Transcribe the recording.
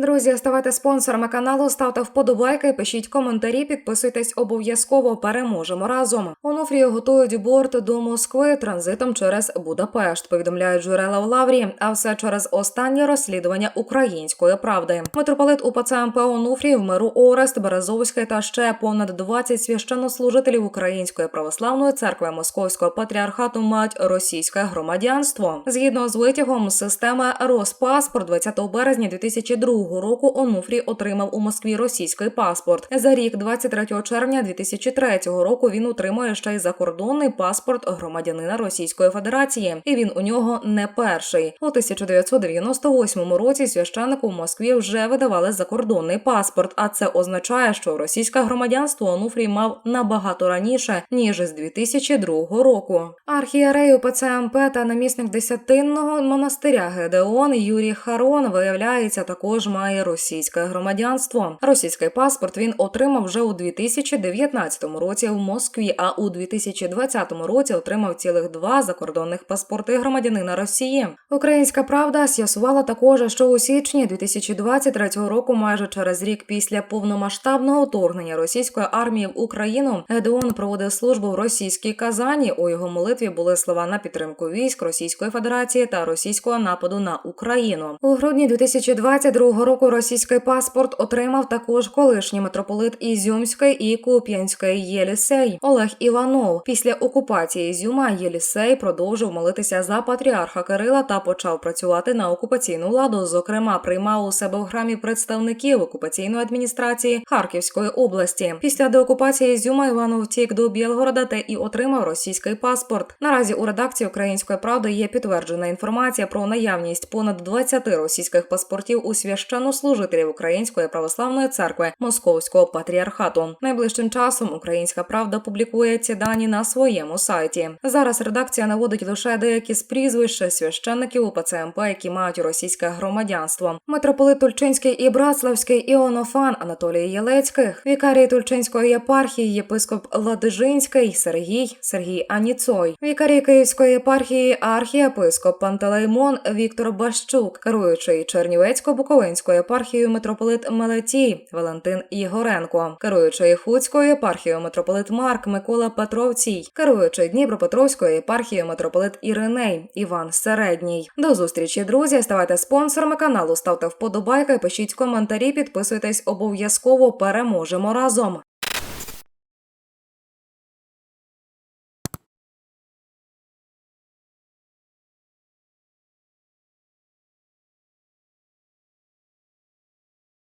друзі, ставайте спонсорами каналу, ставте вподобайки, пишіть коментарі, підписуйтесь обов'язково. Переможемо разом. Онуфрію готують борт до Москви транзитом через Будапешт. Повідомляють джерела в Лаврі. А все через останнє розслідування української правди. Митрополит УПЦ МП Онуфрій в миру Орест, Березовський та ще понад 20 священнослужителів Української православної церкви Московського патріархату мають російське громадянство. Згідно з витягом системи Роспаспорт 20 березня 2002 року Онуфрій отримав у Москві російський паспорт. За рік, 23 червня 2003 року, він отримує ще й закордонний паспорт громадянина Російської Федерації, і він у нього не перший. У 1998 році священнику в Москві вже видавали закордонний паспорт. А це означає, що російське громадянство Онуфрій мав набагато раніше ніж з 2002 року. Архієрей УПЦ МП та намісник десятинного монастиря Гедеон Юрій Харон виявляється також має російське громадянство. Російський паспорт він отримав вже у 2019 році в Москві, а у 2020 році отримав цілих два закордонних паспорти громадянина Росії. Українська правда з'ясувала також, що у січні 2023 року, майже через рік після повномасштабного вторгнення російської армії в Україну, Гедеон проводив службу в російській Казані. У його молитві були слова на підтримку військ Російської Федерації та російського нападу на Україну. У грудні 2022 року російський паспорт отримав також колишній митрополит Ізюмської і Куп'янської Єлісей Олег Іванов. Після окупації Ізюма Єлісей продовжив молитися за патріарха Кирила та почав працювати на окупаційну владу. Зокрема, приймав у себе в храмі представників окупаційної адміністрації Харківської області. Після деокупації Ізюма Іванов втік до Білгорода та і отримав російський паспорт. Наразі у редакції Української правди є підтверджена інформація про наявність понад 20 російських паспортів у священнослужителів Української православної церкви Московського патріархату. Найближчим часом Українська правда публікує ці дані на своєму сайті. Зараз редакція наводить лише деякі з прізвищ священників УПЦ МП, які мають російське громадянство. Митрополит Тульчинський і Братславський Іонофан Анатолій Єлецьких, вікарій Тульчинської єпархії, єпископ Ладижинський Сергій Сергій Аніцой, вікарій Київської єпархії архієпископ Пантелеймон Віктор Бащук, керуючий Чернівецько-Буковинською єпархією митрополит Мелетій Валентин Єгоренко, керуючий Хуцькою єпархією митрополит Марк Микола Петровцій, керуючий Дніпропетровською єпархією митрополит Іриней Іван Середній. До зустрічі, друзі. Ставайте спонсорами каналу, ставте вподобайки, пишіть коментарі, підписуйтесь обов'язково. Переможемо разом.